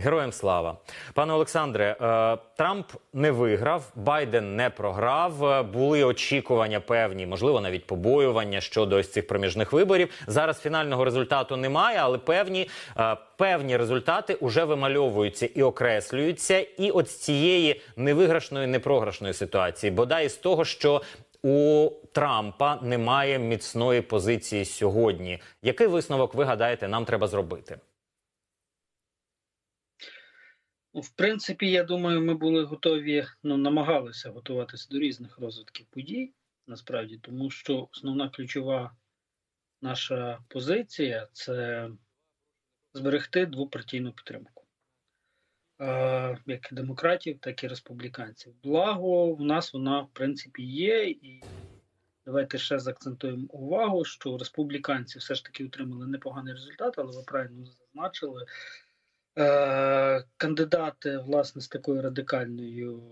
Героям слава, пане Олександре. е, Трамп не виграв, Байден не програв. е, Були очікування певні, можливо, навіть побоювання щодо ось цих проміжних виборів. Зараз фінального результату немає, але певні, е, певні результати уже вимальовуються і окреслюються. І от з цієї невиграшної, непрограшної ситуації, бодай з того, що у Трампа немає міцної позиції сьогодні. Який висновок ви гадаєте, нам треба зробити? Ну, В принципі, я думаю, ми були готові, ну намагалися готуватися до різних розвитків подій, насправді, тому що основна ключова наша позиція це зберегти двопартійну підтримку. Як демократів, так і республіканців. Благо, в нас вона, в принципі, є, і давайте ще заакцентуємо увагу, що республіканці все ж таки отримали непоганий результат, але ви правильно зазначили. Е, кандидати, власне, з такою радикальною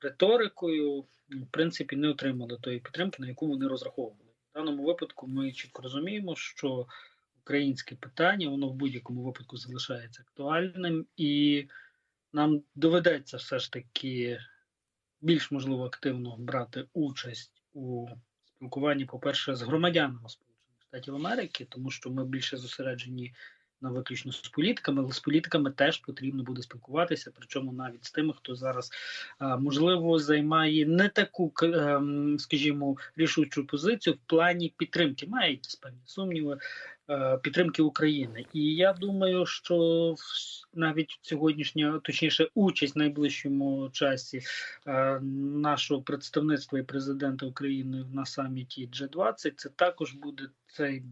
риторикою, в принципі, не отримали тої підтримки, на яку вони розраховували. В даному випадку ми чітко розуміємо, що українське питання воно в будь-якому випадку залишається актуальним, і нам доведеться все ж таки більш можливо активно брати участь у спілкуванні, по-перше, з громадянами Сполучених Штатів Америки, тому що ми більше зосереджені виключно з політиками, але з політиками теж потрібно буде спілкуватися, причому навіть з тими, хто зараз можливо займає не таку, ем, скажімо, рішучу позицію в плані підтримки, має якісь певні сумніви е, підтримки України. І я думаю, що навіть сьогоднішня, точніше, участь в найближчому часі е, нашого представництва і президента України на саміті G20, це також буде цей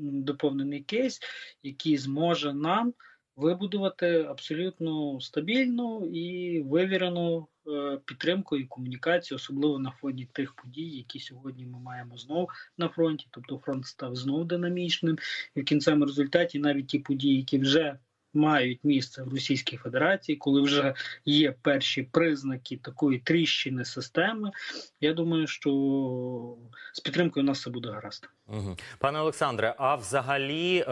доповнений кейс, який зможе нам вибудувати абсолютно стабільну і вивірену е, підтримку і комунікацію, особливо на фоні тих подій, які сьогодні ми маємо знов на фронті. Тобто фронт став знов динамічним, і в кінцевому результаті навіть ті події, які вже мають місце в Російській Федерації, коли вже є перші признаки такої тріщини системи. Я думаю, що з підтримкою нас все буде гаразд. Пане Олександре, а взагалі е,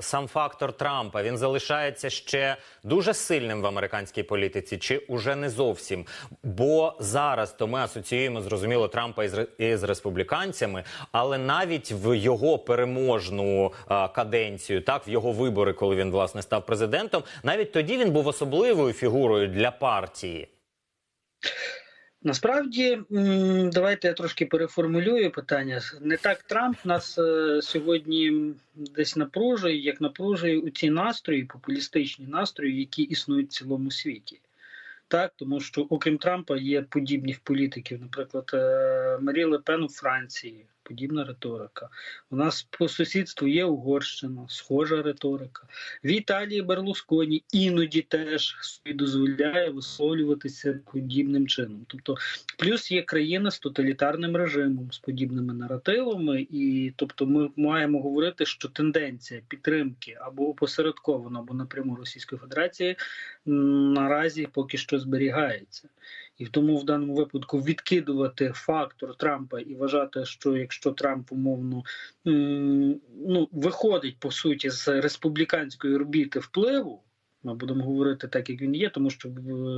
сам фактор Трампа він залишається ще дуже сильним в американській політиці, чи уже не зовсім? Бо зараз то ми асоціюємо зрозуміло Трампа із, із республіканцями, але навіть в його переможну е, каденцію, так в його вибори, коли він власне став президентом, навіть тоді він був особливою фігурою для партії. Насправді, давайте я трошки переформулюю питання. Не так Трамп нас е, сьогодні десь напружує, як напружує у ці настрої, популістичні настрої, які існують в цілому світі. Так, тому що окрім Трампа є подібних політиків, наприклад, е, Марі Ле Пен у Франції, подібна риторика. У нас по сусідству є Угорщина, схожа риторика. В Італії Берлусконі іноді теж собі дозволяє висловлюватися подібним чином. Тобто, плюс є країни з тоталітарним режимом, з подібними наративами, і тобто ми маємо говорити, що тенденція підтримки або опосередковано, або напряму Російської Федерації наразі поки що зберігається. І тому в даному випадку відкидувати фактор Трампа і вважати, що якщо Трамп умовно ну, виходить по суті з республіканської орбіти впливу. Ми будемо говорити так, як він є, тому що е,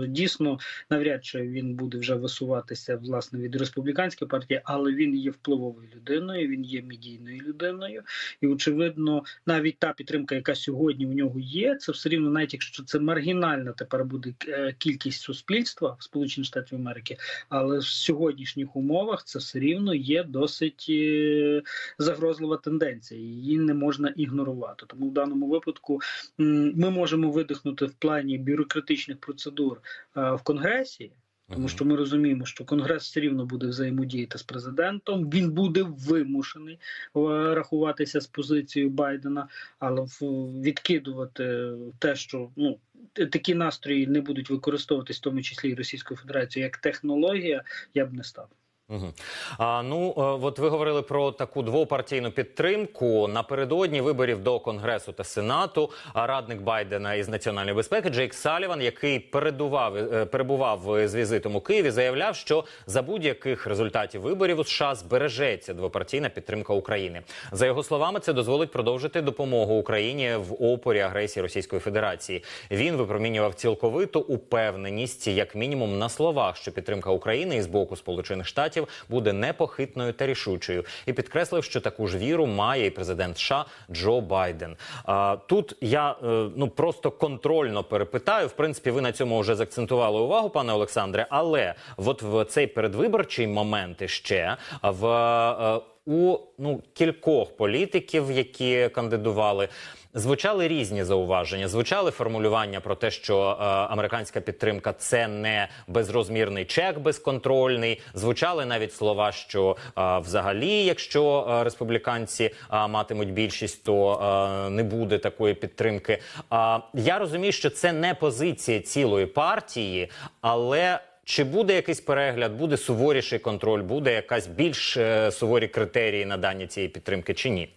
дійсно навряд чи він буде вже висуватися власне від республіканської партії, але він є впливовою людиною, він є медійною людиною, і очевидно, навіть та підтримка, яка сьогодні у нього є, це все рівно, навіть якщо це маргінальна тепер буде е, кількість суспільства в Сполучених Штатів Америки, але в сьогоднішніх умовах це все рівно є досить е, загрозлива тенденція. Її не можна ігнорувати. Тому в даному випадку ми можемо видихнути в плані бюрократичних процедур е, в Конгресі. Тому що ми розуміємо, що Конгрес все рівно буде взаємодіяти з президентом. Він буде вимушений е, рахуватися з позицією Байдена, але в- відкидувати те, що ну такі настрої не будуть використовуватись, в тому числі і Російською Федерацією, як технологія, я б не став. Угу. А, ну, е, от ви говорили про таку двопартійну підтримку. Напередодні виборів до Конгресу та Сенату радник Байдена із національної безпеки Джейк Саліван, який передував е, перебував з візитом у Києві, заявляв, що за будь-яких результатів виборів у США збережеться двопартійна підтримка України. За його словами, це дозволить продовжити допомогу Україні в опорі агресії Російської Федерації. Він випромінював цілковиту упевненість, як мінімум на словах, що підтримка України із боку Сполучених Штатів буде непохитною та рішучою, і підкреслив, що таку ж віру має і президент США Джо Байден. А, тут я е, ну просто контрольно перепитаю. В принципі, ви на цьому вже заакцентували увагу, пане Олександре. Але от в цей передвиборчий момент ще в е, у ну кількох політиків, які кандидували. Звучали різні зауваження, звучали формулювання про те, що е, американська підтримка це не безрозмірний чек безконтрольний. Звучали навіть слова, що е, взагалі, якщо е, республіканці е, матимуть більшість, то е, не буде такої підтримки. А я розумію, що це не позиція цілої партії, але. Чи буде якийсь перегляд, буде суворіший контроль, буде якась більш е, суворі критерії надання цієї підтримки, чи ні?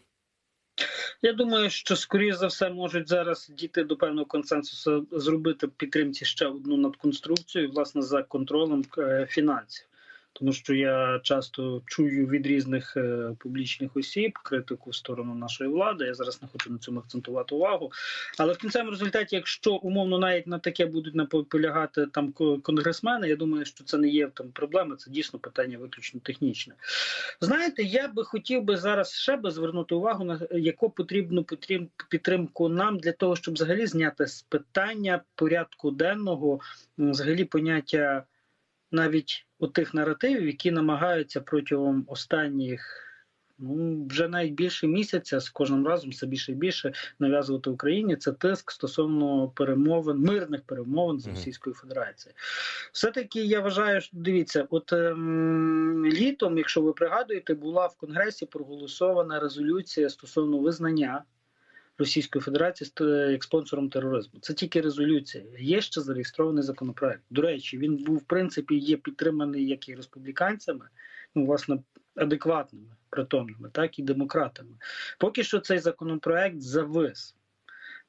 Я думаю, що скоріше за все можуть зараз дійти до певного консенсусу, зробити підтримці ще одну надконструкцію, власне, за контролем е, фінансів. Тому що я часто чую від різних е, публічних осіб критику в сторону нашої влади. Я зараз не хочу на цьому акцентувати увагу. Але в кінцевому результаті, якщо умовно навіть на таке будуть наполягати там конгресмени, я думаю, що це не є там проблема, це дійсно питання виключно технічне. Знаєте, я би хотів би зараз ще би звернути увагу на яку потрібну підтримку нам для того, щоб взагалі зняти з питання порядку денного, взагалі поняття навіть у тих наративів, які намагаються протягом останніх. Ну, вже навіть більше місяця з кожним разом все більше і більше нав'язувати Україні це тиск стосовно перемовин, мирних перемовин з. Російською Федерацією. Все-таки я вважаю, що дивіться, от ем, літом, якщо ви пригадуєте, була в Конгресі проголосована резолюція стосовно визнання Російської Федерації як спонсором тероризму. Це тільки резолюція. Є ще зареєстрований законопроект. До речі, він був в принципі є підтриманий як і республіканцями, ну власне адекватними, притомними, так і демократами. Поки що цей законопроект завис.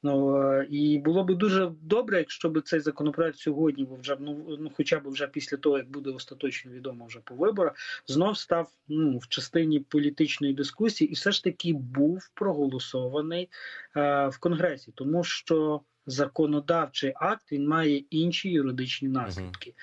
Ну е, і було б дуже добре, якщо б цей законопроект сьогодні, бо вже ну, ну хоча б вже після того, як буде остаточно відомо вже по виборах, знов став ну в частині політичної дискусії, і все ж таки був проголосований е, в конгресі, тому що законодавчий акт він має інші юридичні наслідки.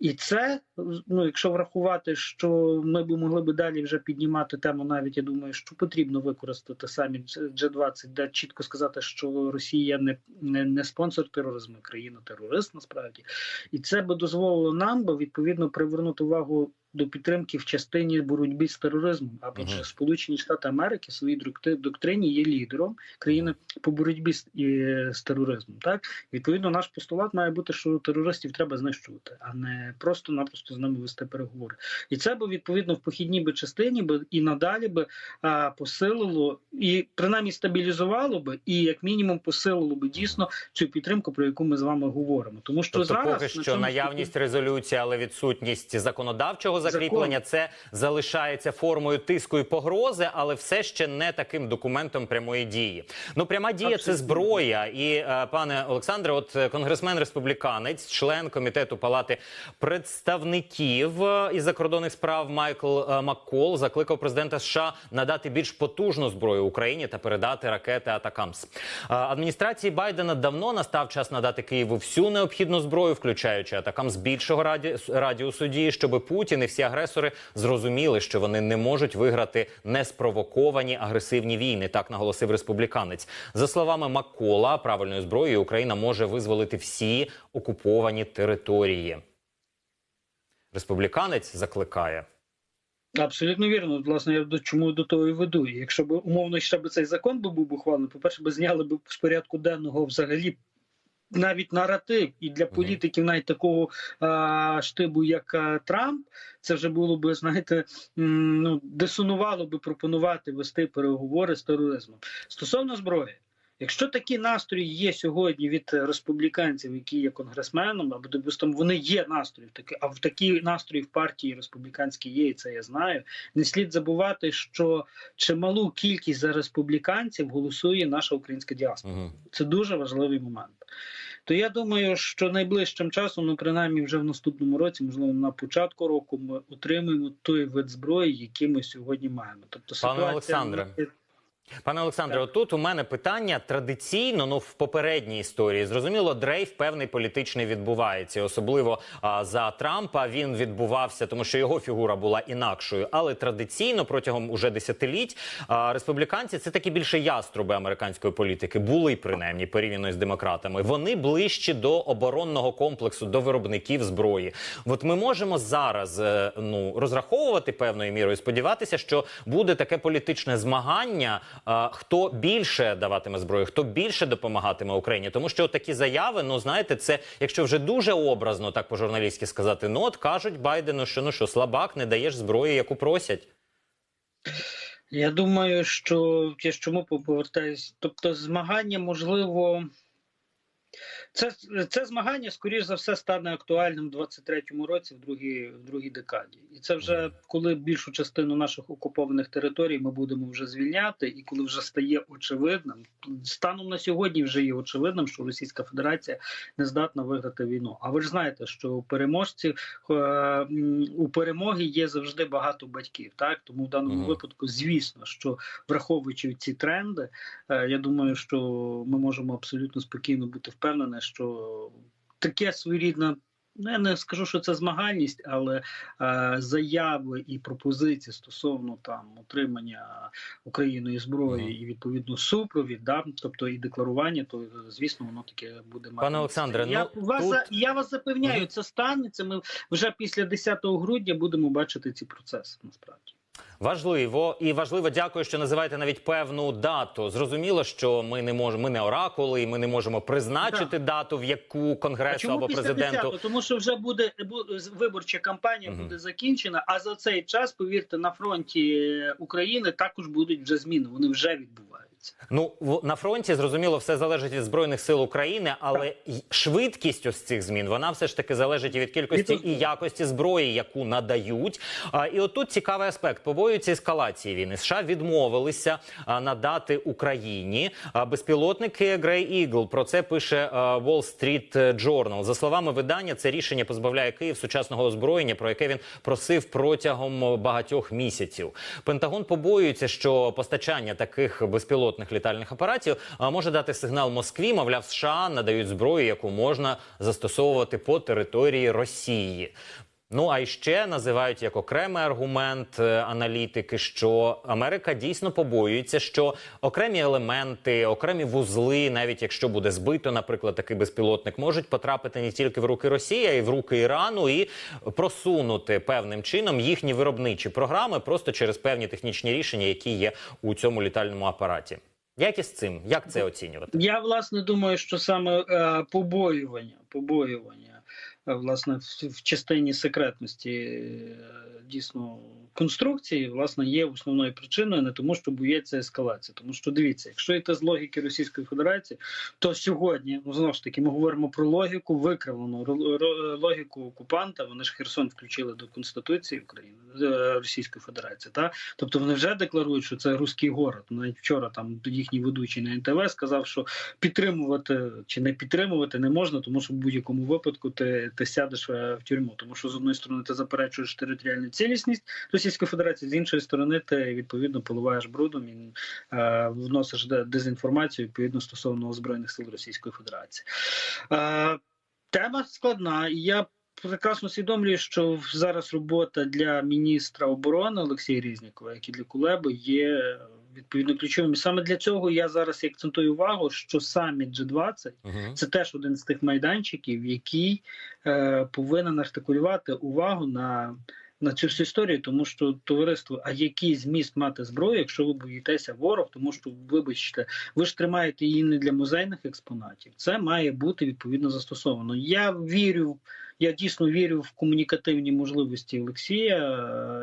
І це, ну якщо врахувати, що ми б могли би далі вже піднімати тему, навіть я думаю, що потрібно використати самі G20, де чітко сказати, що Росія не, не, не спонсор тероризму, країна терорист насправді, і це би дозволило нам би відповідно привернути увагу до підтримки в частині боротьби з тероризмом. Або Мгм. ж Сполучені Штати Америки в своїй доктрині є лідером країни по боротьбі з, і, з тероризмом. Так відповідно, наш постулат має бути, що терористів треба знищувати, а не просто-напросто з ними вести переговори. І це би відповідно в похідній би частині би і надалі би а, посилило і принаймні стабілізувало би, і як мінімум посилило би дійсно цю підтримку, про яку ми з вами говоримо. Тому що Тобто, зараз поки на що цьому наявність резолюції, але відсутність законодавчого закріплення, це залишається формою тиску і погрози, але все ще не таким документом прямої дії. Ну, пряма дія це зброя. І е, пане Олександре, от е, конгресмен республіканець, член комітету палати представників е, із закордонних справ Майкл Маккол закликав президента США надати більш потужну зброю Україні та передати ракети Атакамс. Адміністрації Байдена давно настав час надати Києву всю необхідну зброю, включаючи Атакамс більшого раді... радіусу дії, щоб Путін і всі агресори зрозуміли, що вони не можуть виграти неспровоковані агресивні війни. Так наголосив республіканець. За словами Маккола, правильною зброєю Україна може визволити всі окуповані території. Республіканець закликає. Абсолютно вірно. Власне, я до чому до того і веду. Якщо б умовно ще б цей закон був ухвалений, по-перше, би зняли б з порядку денного взагалі. Навіть наратив і для політиків, навіть такого а, штибу, як а, Трамп, це вже було б, знаєте, м, ну дисонувало би пропонувати вести переговори з тероризмом стосовно зброї. Якщо такі настрої є сьогодні від республіканців, які є конгресменом, або допустимо, вони є настрої, такі, а в такі настрої в партії республіканській є, і це я знаю. Не слід забувати, що чималу кількість за республіканців голосує наша українська діаспора. Це дуже важливий момент. То я думаю, що найближчим часом, ну принаймні вже в наступному році, можливо, на початку року, ми отримаємо той вид зброї, який ми сьогодні маємо. Тобто Пане ситуація Олександре, Пане Олександре, отут у мене питання традиційно, ну в попередній історії зрозуміло, дрейф певний політичний відбувається, особливо а, за Трампа. Він відбувався, тому що його фігура була інакшою. Але традиційно протягом уже десятиліть а, республіканці це такі більше яструби американської політики, були принаймні порівняно з демократами. Вони ближчі до оборонного комплексу, до виробників зброї. От ми можемо зараз е, ну розраховувати певною мірою, сподіватися, що буде таке політичне змагання. Хто більше даватиме зброю, хто більше допомагатиме Україні, тому що такі заяви, ну знаєте, це якщо вже дуже образно так по журналістськи сказати, ну от кажуть Байдену, що ну що слабак, не даєш зброї, яку просять. Я думаю, що я чому повертаюсь. Тобто, змагання можливо. Це, це змагання, скоріш за все, стане актуальним у 23-му році, в другій, в другій декаді. І це вже коли більшу частину наших окупованих територій ми будемо вже звільняти, і коли вже стає очевидним, станом на сьогодні вже є очевидним, що Російська Федерація не здатна виграти війну. А ви ж знаєте, що у переможці е, у перемоги є завжди багато батьків. Так тому в даному Мгм. випадку, звісно, що враховуючи ці тренди, е, я думаю, що ми можемо абсолютно спокійно бути впевнені, що таке своєрідне. Ну, я не скажу, що це змагальність, але е, заяви і пропозиції стосовно там отримання Україною зброї Мгм. і відповідно супровід, да, тобто і декларування, то звісно воно таке буде мати. Пане. Олександре, я, ну, вас, тут- я вас запевняю, це станеться. Ми вже після 10 грудня будемо бачити ці процеси. Насправді. Важливо і важливо, дякую, що називаєте навіть певну дату. Зрозуміло, що ми не можемо, ми не оракули, і ми не можемо призначити дату, в яку А конгресу чому або президенту 10-го? Тому що вже буде бу- виборча кампанія угу. буде закінчена. А за цей час, повірте, на фронті України також будуть вже зміни. Вони вже відбуваються. Ну на фронті зрозуміло, все залежить від збройних сил України, але й швидкість ось цих змін вона все ж таки залежить і від кількості і якості зброї, яку надають. А, і отут цікавий аспект. Побоюються ескалації війни. США відмовилися а, надати Україні а, безпілотники Grey Eagle. Про це пише а, Wall Street Journal. За словами видання, це рішення позбавляє Київ сучасного озброєння, про яке він просив протягом багатьох місяців. Пентагон побоюється, що постачання таких безпілотних літальних апаратів може дати сигнал Москві. Мовляв, США надають зброю, яку можна застосовувати по території Росії. Ну а ще називають як окремий аргумент е, аналітики, що Америка дійсно побоюється, що окремі елементи, окремі вузли, навіть якщо буде збито, наприклад, такий безпілотник, можуть потрапити не тільки в руки Росії, а й в руки Ірану, і просунути певним чином їхні виробничі програми просто через певні технічні рішення, які є у цьому літальному апараті. Як із цим? Як це оцінювати? Я власне думаю, що саме е, побоювання, побоювання власне в, частині секретності е, дійсно конструкції, власне, є основною причиною, не тому, що боїться ескалації. Тому що дивіться, якщо йти з логіки Російської Федерації, то сьогодні ну, знову ж таки ми говоримо про логіку викривлену логіку окупанта. Вони ж Херсон включили до Конституції України е, Російської Федерації. Та тобто вони вже декларують, що це руський город. Навіть вчора там їхній ведучий на НТВ сказав, що підтримувати чи не підтримувати не можна, тому що в будь-якому випадку ти, ти сядеш е, в тюрму. Тому що з одної сторони ти заперечуєш територіальну цілісність Російської Федерації, з іншої сторони, ти відповідно поливаєш брудом і е, вносиш дезінформацію відповідно стосовно збройних сил Російської Федерації. Е, тема складна, і я. Прекрасно усвідомлюю, що зараз робота для міністра оборони Олексія Різнікова, як і для Кулеби, є відповідно ключовим. І саме для цього я зараз і акцентую увагу, що саміт G20 Угу. це теж один з тих майданчиків, який е, повинен артикулювати увагу на, на цю всю історію, тому що товариство, а який зміст мати зброю, якщо ви боїтеся ворог, тому що, вибачте, ви ж тримаєте її не для музейних експонатів. Це має бути відповідно застосовано. Я вірю. Я дійсно вірю в комунікативні можливості Олексія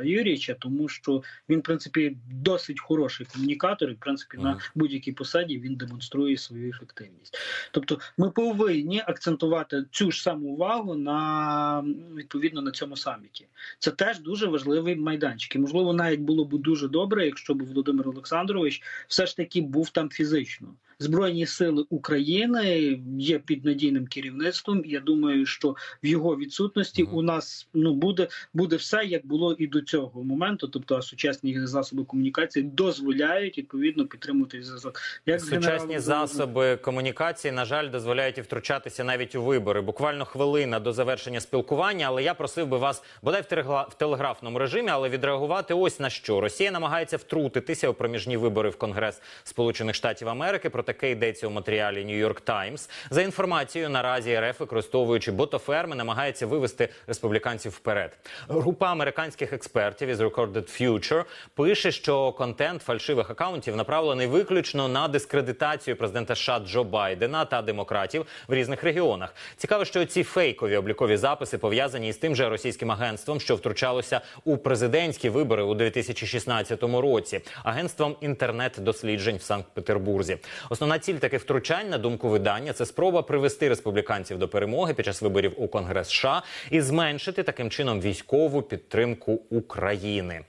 е, Юрійовича, тому що він, в принципі, досить хороший комунікатор, і в принципі на будь-якій посаді він демонструє свою ефективність. Тобто, ми повинні акцентувати цю ж саму увагу на відповідно на цьому саміті. Це теж дуже важливий майданчик. І можливо, навіть було б дуже добре, якщо б Володимир Олександрович все ж таки був там фізично. Збройні сили України є під надійним керівництвом. Я думаю, що в його відсутності у нас ну буде буде все як було і до цього моменту. Тобто, сучасні засоби комунікації дозволяють відповідно підтримувати зв'язок. Як Сучасні засоби комунікації, на жаль, дозволяють і втручатися навіть у вибори. Буквально хвилина до завершення спілкування. Але я просив би вас бодай в телеграфному режимі, але відреагувати ось на що Росія намагається втрутитися у проміжні вибори в Конгрес Сполучених Штатів Америки. Про таке йдеться у матеріалі York Times. За інформацією, наразі РФ, використовуючи ботоферми, намагається вивести республіканців вперед. Група американських експертів із Recorded Future пише, що контент фальшивих акаунтів направлений виключно на дискредитацію президента США Джо Байдена та демократів в різних регіонах. Цікаво, що ці фейкові облікові записи пов'язані із тим же російським агентством, що втручалося у президентські вибори у 2016 році, агентством інтернет-досліджень в Санкт-Петербурзі. Основна ціль таких втручань, на думку видання, це спроба привести республіканців до перемоги під час виборів у Конгрес США і зменшити таким чином військову підтримку України.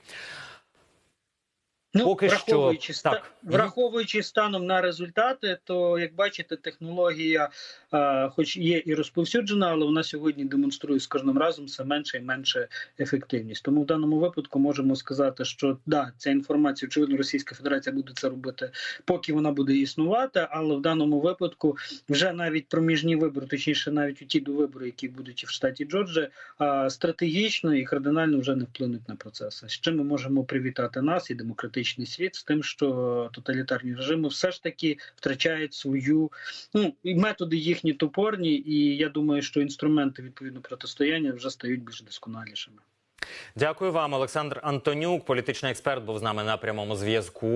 Ну, Поки що, враховуючи, ста- так. Враховуючи станом на результати, то як бачите, технологія, е, хоч є і розповсюджена, але вона сьогодні демонструє з кожним разом все менше і менше ефективність. Тому в даному випадку можемо сказати, що да, ця інформація, очевидно, Російська Федерація буде це робити, поки вона буде існувати. Але в даному випадку вже навіть проміжні вибори, точніше, навіть у ті довибори, які будуть і в штаті Джорджія, а, стратегічно і кардинально вже не вплинуть на процеси. З чим ми можемо привітати нас і демократичний світ з тим, що тоталітарні режими все ж таки втрачають свою ну і методи їхні топорні, і я думаю, що інструменти відповідно протистояння вже стають більш досконалішими. Дякую вам, Олександр Антонюк, політичний експерт, був з нами на прямому зв'язку.